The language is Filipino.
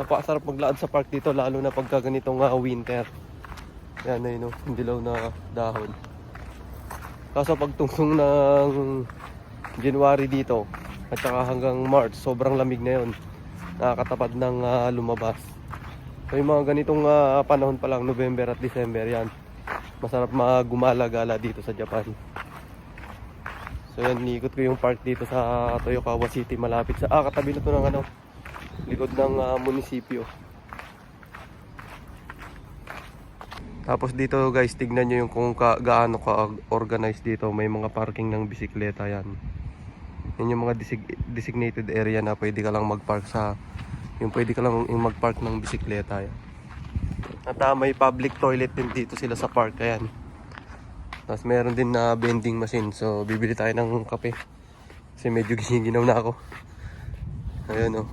Napakasarap maglaan sa park dito lalo na pagka ganitong ah, winter. Yan yun, oh, yung dilaw na dahon. Kaso pag tungtong ng January dito at saka hanggang March, sobrang lamig na yun. Nakakatapad ng ah, lumabas. So yung mga ganitong ah, panahon pa lang, November at December yan. Masarap magumala-gala dito sa Japan. So yan, niikot ko yung park dito sa Toyokawa City malapit sa, ah katabi na to ng ano, likod ng ah, munisipyo. Tapos dito guys, tignan nyo yung kung ka, gaano ka organized dito. May mga parking ng bisikleta yan. Yan yung mga desig- designated area na pwede ka lang mag-park sa yung pwede ka lang mag-park ng bisikleta yan. At ah, may public toilet din dito sila sa park ayan. Tapos meron din na vending machine. So bibili tayo ng kape. Kasi medyo giniginaw na ako. Ayan o.